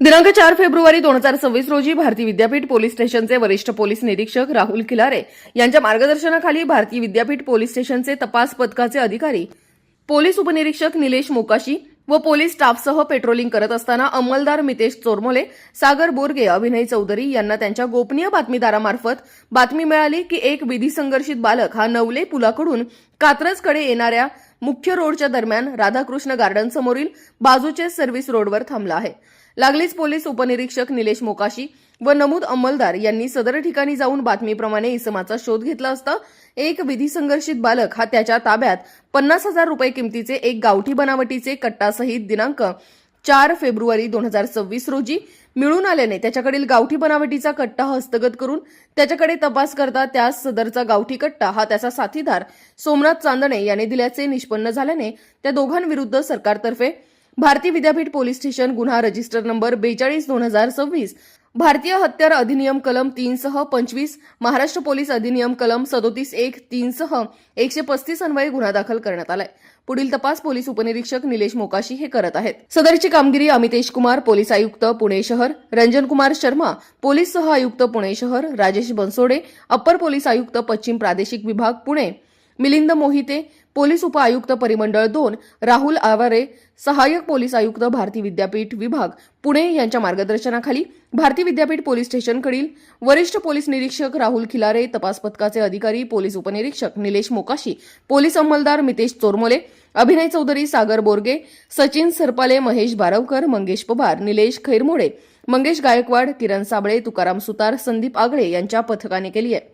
दिनांक चार फेब्रुवारी दोन हजार सव्वीस रोजी भारतीय विद्यापीठ पोलीस स्टेशनचे वरिष्ठ पोलीस निरीक्षक राहुल खिलारे यांच्या मार्गदर्शनाखाली भारतीय विद्यापीठ पोलीस स्टेशनचे तपास पथकाचे अधिकारी पोलीस उपनिरीक्षक निलेश मोकाशी व पोलीस स्टाफसह पेट्रोलिंग करत असताना अंमलदार मितेश चोरमोले सागर बोरगे अभिनय चौधरी यांना त्यांच्या गोपनीय बातमीदारामार्फत बातमी मिळाली की एक विधी संघर्षित बालक हा नवले पुलाकडून कात्रजकडे येणाऱ्या मुख्य रोडच्या दरम्यान राधाकृष्ण गार्डन समोरील बाजूचे सर्व्हिस रोडवर थांबला आहे. लागलीच पोलीस उपनिरीक्षक निलेश मोकाशी व नमूद अंमलदार यांनी सदर ठिकाणी जाऊन बातमीप्रमाणे इसमाचा शोध घेतला असता एक विधी संघर्षित बालक हा त्याच्या ताब्यात पन्नास हजार रुपये किमतीचे एक गावठी बनावटीचे कट्टासहित दिनांक चार फेब्रुवारी दोन हजार सव्वीस रोजी मिळून आल्याने त्याच्याकडील गावठी बनावटीचा कट्टा हस्तगत करून त्याच्याकडे तपास करता त्यास सदरचा गावठी कट्टा हा त्याचा साथीदार सोमनाथ चांदणे याने दिल्याचे निष्पन्न झाल्याने त्या दोघांविरुद्ध सरकारतर्फे भारतीय विद्यापीठ पोलीस स्टेशन गुन्हा रजिस्टर नंबर बेचाळीस दोन हजार सव्वीस भारतीय हत्यार अधिनियम कलम तीनसह पंचवीस महाराष्ट्र पोलीस अधिनियम कलम सदोतीस एक तीनसह एकशे पस्तीस अन्वये गुन्हा दाखल करण्यात आलाय. पुढील तपास पोलीस उपनिरीक्षक निलेश मोकाशी हे करत आहेत. सदरची कामगिरी अमितेश कुमार पोलीस आयुक्त पुणे शहर रंजन कुमार शर्मा पोलीस सह आयुक्त पुणे शहर राजेश बनसोडे अप्पर पोलीस आयुक्त पश्चिम प्रादेशिक विभाग पुणे मिलिंद मोहिते पोलीस उपआयुक्त परिमंडळ दोन राहुल आवारे सहाय्यक पोलीस आयुक्त भारती विद्यापीठ विभाग पुणे यांच्या मार्गदर्शनाखाली भारती विद्यापीठ पोलीस स्टेशनकडील वरिष्ठ पोलीस निरीक्षक राहुल खिलारे तपास पथकाचे अधिकारी पोलीस उपनिरीक्षक निलेश मोकाशी पोलीस अंमलदार मितेश चोरमोले अभिनय चौधरी सागर बोरगे सचिन सरपाले महेश बारवकर मंगेश पवार निलेश खैरमोडे मंगेश गायकवाड किरण साबळे तुकाराम सुतार संदीप आगळे यांच्या पथकाने केली आहे.